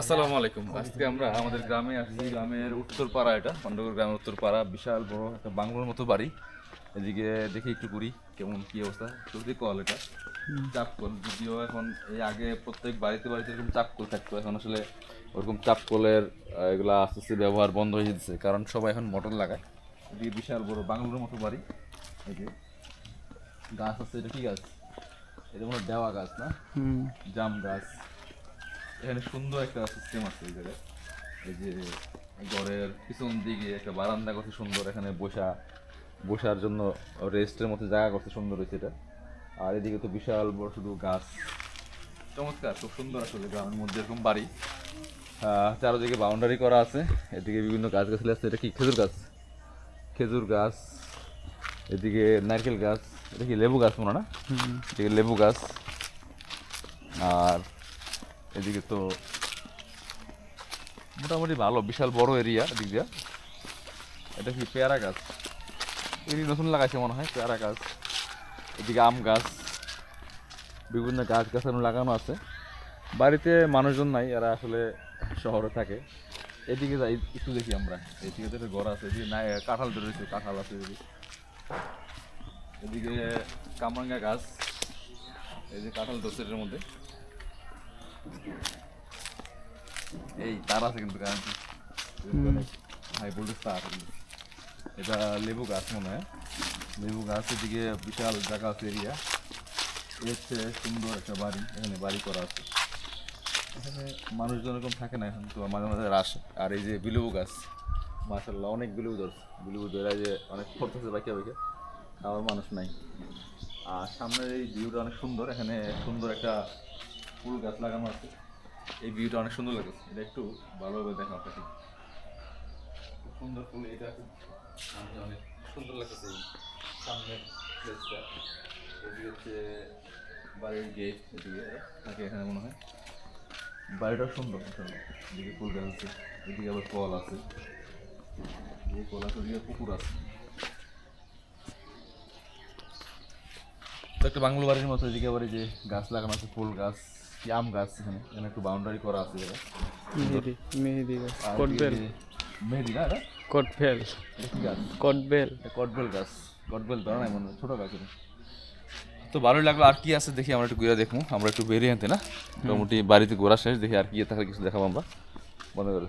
আসসালামু আলাইকুম। আজকে আমরা আমাদের গ্রামে আসছি। গ্রামের উত্তরপাড়া এটা পাণ্ডবর গ্রামের উত্তরপাড়া। বিশাল বড় একটা বাংলোর মতো বাড়ি। এদিকে দেখি একটু ঘুরি কেমন কি অবস্থা। যদি কল এটা। চাপকল যদিও এখন এই আগে প্রত্যেক বাড়িতে বাড়িতে এরকম চাপকল থাকতো। এখন আসলে ওরকম চাপকলের এগুলা আস্তে আস্তে ব্যবহার বন্ধ হয়ে যেতেছে কারণ সবাই এখন মোটর লাগায়। এদিকে বিশাল বড় বাংলোর মতো বাড়ি। এই যে গাছ আছে এটা কি গাছ? এটা মনে দেওয়া গাছ না? জাম গাছ। এখানে সুন্দর একটা সিস্টেম আছে এই জায়গায়। এই যে ঘরের পিছন দিকে একটা বারান্দা করতে সুন্দর এখানে বসা বসার জন্য রেস্টের মতো জায়গা করতে সুন্দর হয়েছে এটা। আর এদিকে তো বিশাল বড় শুধু গাছ। চমৎকার খুব সুন্দর আসলে গ্রামের মধ্যে এরকম বাড়ি। চারদিকে বাউন্ডারি করা আছে। এদিকে বিভিন্ন গাছ গাছালি আছে। এটা কি খেজুর গাছ? খেজুর গাছ। এদিকে নারকেল গাছ। এটা কি লেবু গাছ মনে হয় না? এদিকে লেবু গাছ। আর এদিকে তো মোটামুটি ভালো, বিশাল বড় এরিয়া এদিক দিয়া। এটা কি পেয়ারা গাছ? এদিকে নতুন লাগাইছে মনে হয়, পেয়ারা গাছ। এদিকে আম গাছ, বিভিন্ন গাছ গাছানো লাগানো আছে। বাড়িতে মানুষজন নাই, এরা আসলে শহরে থাকে। এদিকে যাই, একটু দেখি আমরা। এদিকে তো ঘর আছে, এদিকে নাই কাঁঠাল ধরেছে কাঁঠাল আছে এদিকে। এদিকে কামরাঙ্গা গাছ, এই যে কাঁঠাল ধরছে এটার মধ্যে। এই তার আছে কিন্তু কারণ হাই ভোল্টেজ তার এটা লেবু গাছ মনে হয়। লেবু গাছ এদিকে বিশাল জায়গা আছে এরিয়া। হচ্ছে সুন্দর একটা বাড়ি। এখানে বাড়ি করা আছে। এখানে মানুষজন এরকম থাকে না এখন তো মাঝে মাঝে আসে আর এই যে বিলুবু গাছ মাসাল্লাহ অনেক বিলুবু ধরছে। বিলুবু ধরে যে অনেক ফরতেছে বাকি বাকি আমার মানুষ নাই। আর সামনের এই ভিউটা অনেক সুন্দর। এখানে সুন্দর একটা ফুল গাছ লাগানো আছে। এই ভিউটা অনেক সুন্দর লাগে এটা একটু ভালোভাবে দেখা আপনাকে। সুন্দর ফুল এটা। অনেক সুন্দর লাগতেছে এই সামনের প্লেসটা এদিকে হচ্ছে বাড়ির গেট এদিকে থাকে এখানে মনে হয়। বাড়িটা সুন্দর আসলে এদিকে ফুল গাছ আছে এদিকে আবার কল আছে। এই কল আছে ওদিকে পুকুর আছে। তো একটা বাংলো বাড়ির মতো এদিকে আবার যে গাছ লাগানো আছে ফুল গাছ আম গাছ এখানে এখানে একটু বাউন্ডারি করা আছে এটা মেহেদি মেহেদি গাছ কটবেল মেহেদি না কটবেল গাছ? কটবেল কটবেল গাছ কটবেল ধরা নাই মনে হয় ছোটো গাছ তো ভালোই লাগল আর কি আছে দেখি আমরা একটু ঘুরে দেখব। আমরা একটু বেরিয়ে আনতে না? মোটামুটি বাড়িতে ঘোরা শেষ দেখি আর কি থাকলে কিছু দেখাবো আমরা। মনে করে।